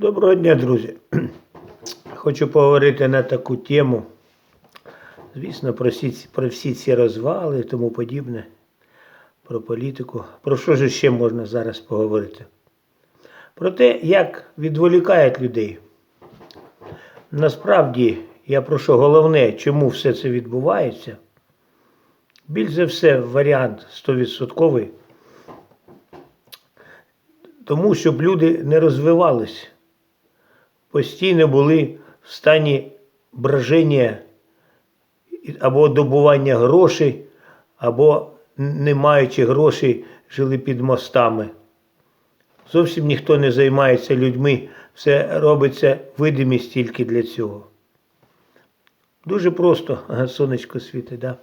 Доброго дня, друзі. Хочу поговорити на таку тему. Звісно, про всі, про всі ці розвали і тому подібне, про політику. Про що ж ще можна зараз поговорити? Про те, як відволікають людей. Насправді, я про що головне, чому все це відбувається. Більш за все, варіант 100%. Тому, щоб люди не розвивались постійно були в стані броження або добування грошей, або не маючи грошей, жили під мостами. Зовсім ніхто не займається людьми, все робиться видимість тільки для цього. Дуже просто, сонечко світить, да?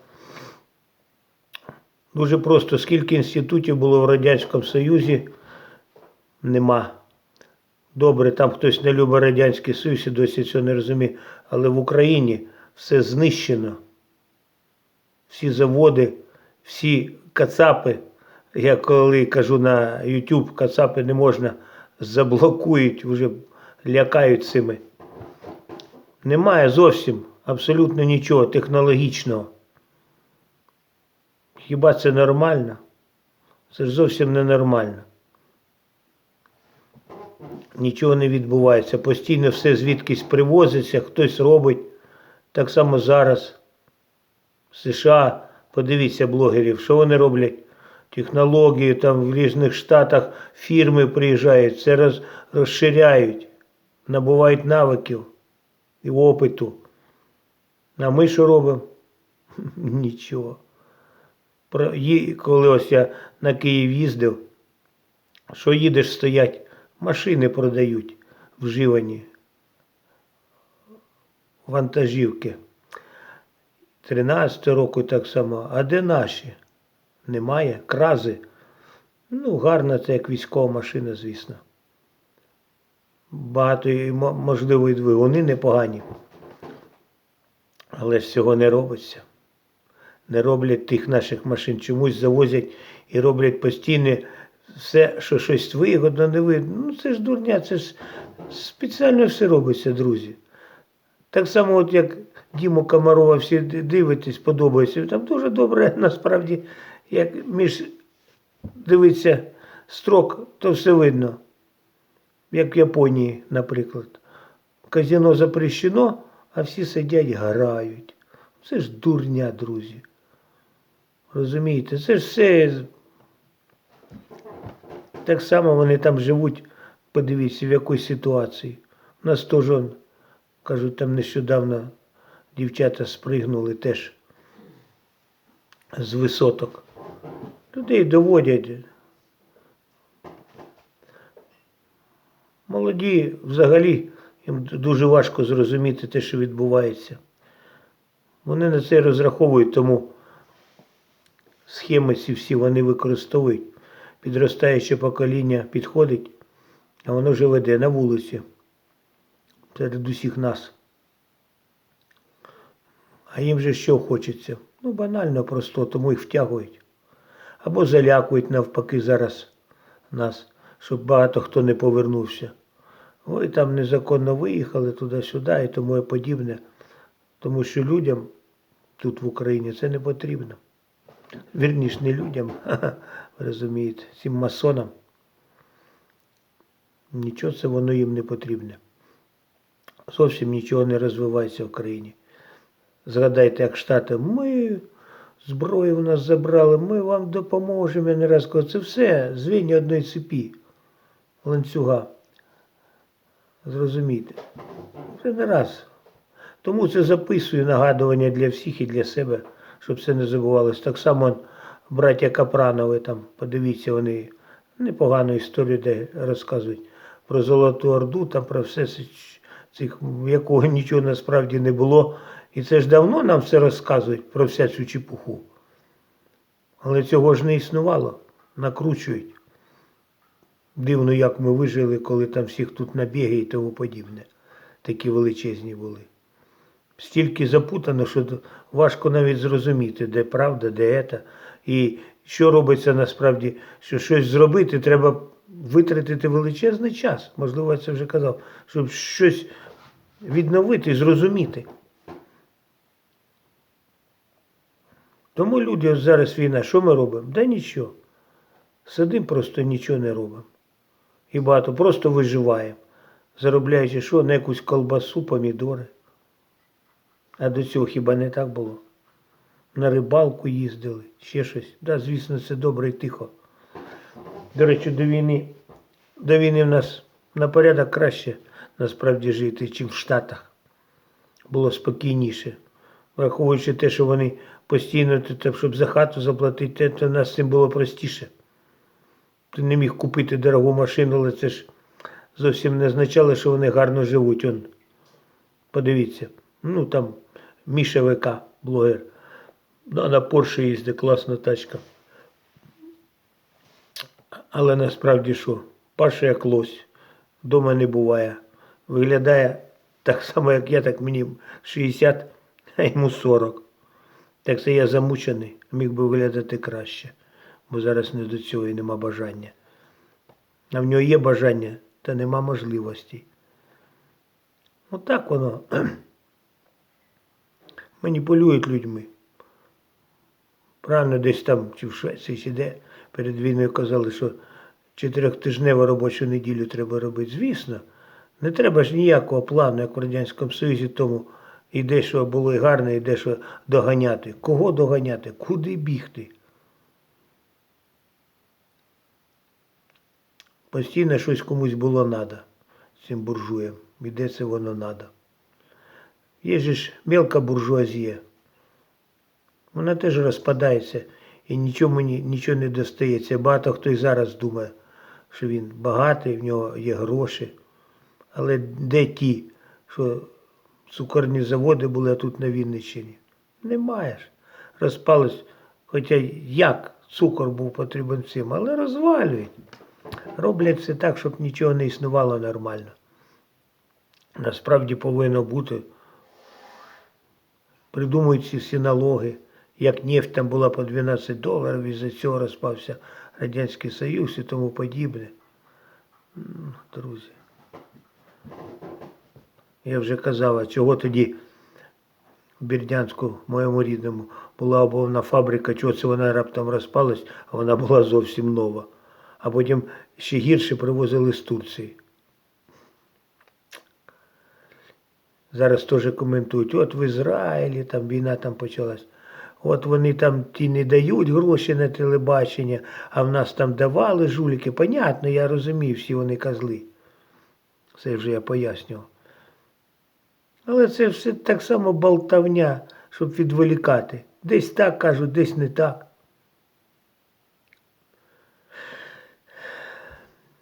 Дуже просто, скільки інститутів було в Радянському Союзі, нема. Добре, там хтось не любить Радянський Союз і досі цього не розуміє. Але в Україні все знищено. Всі заводи, всі кацапи. Я коли кажу на YouTube, кацапи не можна, заблокують, вже лякають цими. Немає зовсім абсолютно нічого технологічного. Хіба це нормально? Це ж зовсім ненормально нічого не відбувається. Постійно все звідкись привозиться, хтось робить. Так само зараз в США, подивіться блогерів, що вони роблять. Технології там в різних штатах фірми приїжджають, це роз, розширяють, набувають навиків і опиту. А ми що робимо? Нічого. Про, коли ось я на Київ їздив, що їдеш стоять, машини продають вживані вантажівки. 13 року так само. А де наші? Немає. Крази. Ну, гарна це як військова машина, звісно. Багато можливо і двигуни непогані. Але ж цього не робиться. Не роблять тих наших машин. Чомусь завозять і роблять постійне все, що щось вигодно, не вигодно. Ну це ж дурня, це ж спеціально все робиться, друзі. Так само, от як Діму Комарова всі ди- дивитесь, подобається. Там дуже добре, насправді, як між дивиться строк, то все видно. Як в Японії, наприклад. Казино запрещено, а всі сидять, грають. Це ж дурня, друзі. Розумієте, це ж все так само вони там живуть, подивіться, в якій ситуації. У нас теж, кажуть, там нещодавно дівчата спригнули теж з висоток. Людей доводять. Молоді взагалі їм дуже важко зрозуміти те, що відбувається. Вони на це розраховують, тому схеми ці всі вони використовують підростаюче покоління підходить, а воно вже веде на вулиці серед усіх нас. А їм же що хочеться? Ну, банально просто, тому їх втягують. Або залякують навпаки зараз нас, щоб багато хто не повернувся. Ви там незаконно виїхали туди-сюди і тому і подібне. Тому що людям тут в Україні це не потрібно. Вірніш, не людям, розумієте, цим масонам. Нічого це воно їм не потрібне. Зовсім нічого не розвивається в країні. Згадайте, як Штати, ми зброю в нас забрали, ми вам допоможемо. Я не раз кажу, це все звіння одної цепі, ланцюга. Зрозумійте. Це не раз. Тому це записую нагадування для всіх і для себе, щоб це не забувалось. Так само браття Капранови, там, подивіться, вони непогану історію де розказують про Золоту Орду, там про все цих, якого нічого насправді не було. І це ж давно нам все розказують про всю цю чепуху. Але цього ж не існувало. Накручують. Дивно, як ми вижили, коли там всіх тут набіги і тому подібне. Такі величезні були. Стільки запутано, що важко навіть зрозуміти, де правда, де ета. І що робиться насправді, що щось зробити, треба витратити величезний час, можливо, я це вже казав, щоб щось відновити зрозуміти. Тому люди, ось зараз війна, що ми робимо? Да нічого. Сидимо, просто нічого не робимо. І багато просто виживаємо, заробляючи що на якусь колбасу, помідори. А до цього хіба не так було? На рибалку їздили, ще щось. Да, звісно, це добре і тихо. До речі, до війни, до війни в нас на порядок краще насправді жити, ніж в Штатах. Було спокійніше. Враховуючи те, що вони постійно, те, щоб за хату заплатити, то нас цим було простіше. Ти не міг купити дорогу машину, але це ж зовсім не означало, що вони гарно живуть. Он, подивіться. Ну там Міша ВК, блогер. Ну, на Порше їздить, класна тачка. Але насправді що? Паша як лось. Дома не буває. Виглядає так само, як я, так мені 60, а йому 40. Так це я замучений, міг би виглядати краще, бо зараз не до цього і нема бажання. А в нього є бажання, та нема можливості. Отак воно маніпулюють людьми. Правильно, десь там, чи в Швеції, чи перед війною казали, що чотирьохтижневу робочу неділю треба робити. Звісно, не треба ж ніякого плану, як в Радянському Союзі, тому і де що було і гарне, і де що доганяти. Кого доганяти? Куди бігти? Постійно щось комусь було треба цим буржуям. І це воно треба. Є ж мелка буржуазія. Вона теж розпадається і нічому нічого не достається. Багато хто і зараз думає, що він багатий, в нього є гроші. Але де ті, що цукорні заводи були тут на Вінниччині? Немає ж. Розпались, хоча як цукор був потрібен всім, але розвалюють. Роблять все так, щоб нічого не існувало нормально. Насправді повинно бути придумують всі налоги, як нефть там була по 12 доларів, і за цього розпався Радянський Союз і тому подібне. Друзі. Я вже казав, а чого тоді в Бердянську, моєму рідному, була обувна фабрика, чого це вона раптом розпалась, а вона була зовсім нова. А потім ще гірше привозили з Турції. Зараз теж коментують, от в Ізраїлі там війна там почалась. От вони там ті не дають гроші на телебачення, а в нас там давали жуліки. Понятно, я розумію, всі вони козли. Це вже я пояснював. Але це все так само болтавня, щоб відволікати. Десь так кажуть, десь не так.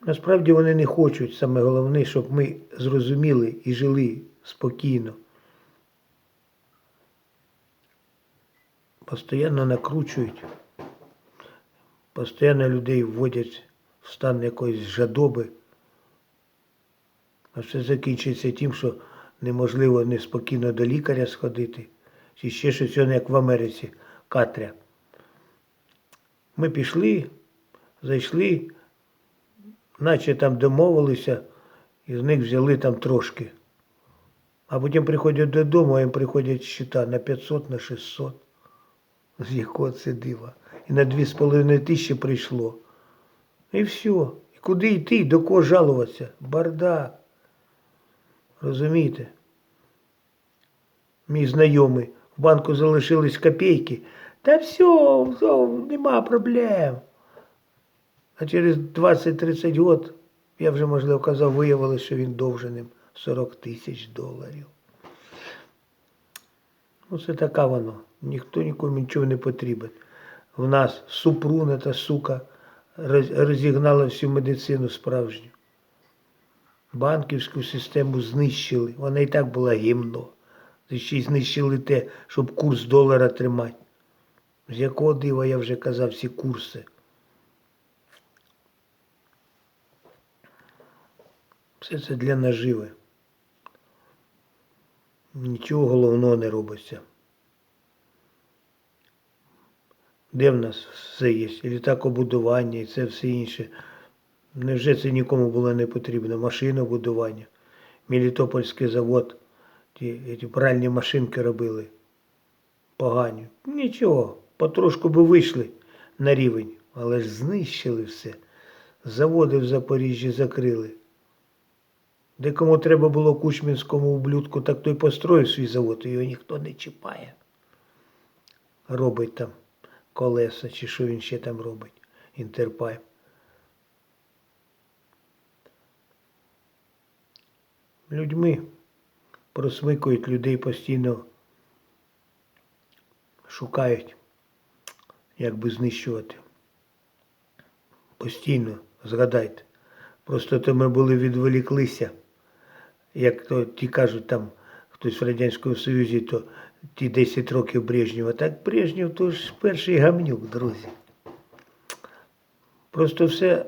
Насправді вони не хочуть, саме головне, щоб ми зрозуміли і жили спокійно. Постоянно накручують, постійно людей вводять в стан якоїсь жадоби. А все закінчується тим, що неможливо неспокійно до лікаря сходити, чи ще щось, як в Америці, Катря. Ми пішли, зайшли, наче там домовилися, і з них взяли там трошки. А потім приходять додому, а їм приходять щита на 500, на 600. З якого це дива. І на 2,5 тисячі прийшло. І все. І куди йти, до кого жалуватися? Бардак. Розумієте? Мій знайомий, в банку залишились копійки. Та все, все, нема проблем. А через 20-30 років, я вже, можливо, казав, виявилося, що він довженим 40 тисяч доларів. Ну, це така воно. Ніхто нікому нічого не потрібен. В нас супруна та сука розігнала всю медицину справжню. Банківську систему знищили. Вона і так була гімно. Ще й знищили те, щоб курс долара тримати. З якого дива я вже казав всі курси. Все це для наживи. Нічого головного не робиться. Де в нас все є? І літакобудування, і це все інше. Невже це нікому було не потрібно? Машинобудування, Мелітопольський завод, ті, ті пральні машинки робили. Погані. Нічого, потрошку би вийшли на рівень, але ж знищили все. Заводи в Запоріжжі закрили. Де кому треба було кучмінському ублюдку, так той построїв свій завод, його ніхто не чіпає. Робить там колеса, чи що він ще там робить, інтерпайп. Людьми просмикують людей постійно, шукають, як би знищувати. Постійно, згадайте. Просто то ми були відволіклися. Як то ті кажуть, там хтось в Радянському Союзі, то ті 10 років Брежнєва. Так Брежнєв то ж перший гамнюк, друзі. Просто все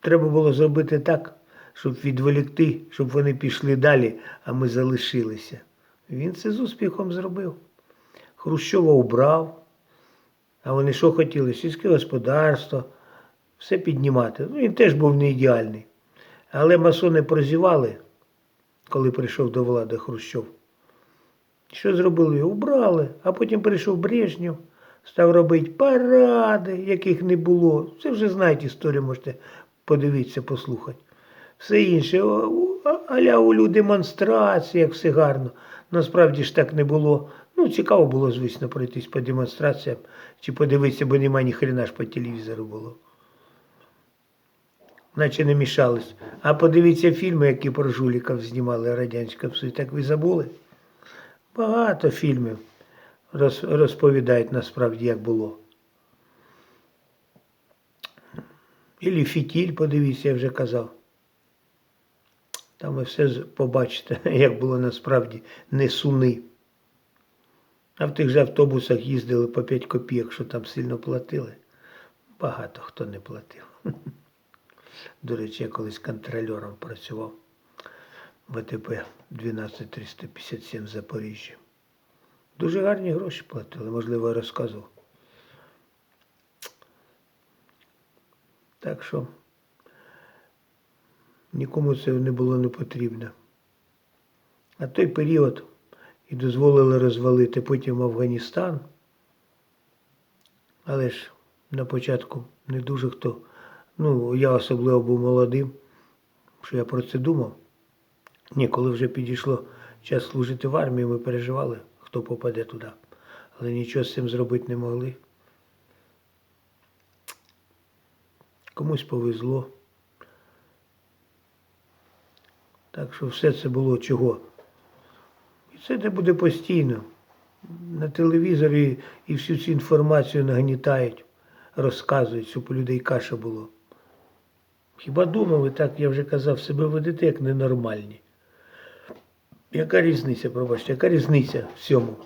треба було зробити так, щоб відволікти, щоб вони пішли далі, а ми залишилися. Він це з успіхом зробив. Хрущова убрав. А вони що хотіли? Сільське господарство, все піднімати. Ну, він теж був не ідеальний. Але масони прозівали, коли прийшов до влади Хрущов. Що зробили? Убрали, а потім прийшов Брежнєв, став робити паради, яких не було. Це вже знаєте історію, можете подивитися, послухати. Все інше, аля у демонстрації, як все гарно. Насправді ж так не було. Ну, цікаво було, звісно, пройтись по демонстраціям чи подивитися, бо нема ні хрена ж по телевізору було. Наче не мішались. А подивіться фільми, які про жуліків знімали Радянська Союзі. Так ви забули? Багато фільмів розповідають насправді, як було. Ілі фітіль, подивіться, я вже казав. Там ви все побачите, як було насправді не суни. А в тих же автобусах їздили по 5 копійок, що там сильно платили. Багато хто не платив. До речі, я колись контрольором працював в АТП 12357 в Запоріжжі. Дуже гарні гроші платили, можливо, я розказував. Так що нікому це не було не потрібно. А той період і дозволили розвалити потім Афганістан. Але ж на початку не дуже хто. Ну, я особливо був молодим, що я про це думав. Ні, коли вже підійшло час служити в армії, ми переживали, хто попаде туди. Але нічого з цим зробити не могли. Комусь повезло. Так що все це було чого. І це не буде постійно. На телевізорі і всю цю інформацію нагнітають, розказують, щоб у людей каша було. Хіба думали, так я вже казав, себе ведете як ненормальні. Яка різниця, пробачте, яка різниця в цьому?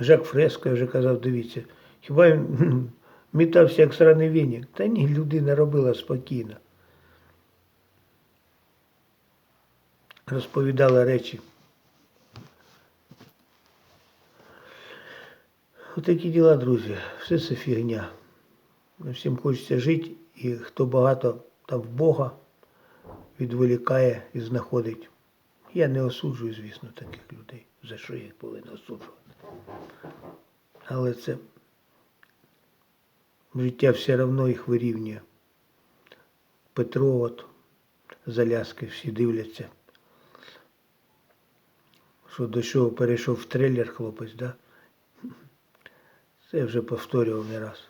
Жак Фреско, я вже казав, дивіться, хіба він мітався як сраний вінік? Та ні, людина робила спокійно. Розповідала речі. Отакі діла, друзі. Все це фігня. Всім хочеться жити, і хто багато там в Бога відволікає і знаходить. Я не осуджую, звісно, таких людей. За що їх повинен осуджувати? Але це життя все одно їх вирівнює. Петро, от, Заляски, всі дивляться. Що до чого перейшов в трейлер хлопець, да? Це я вже повторював не раз.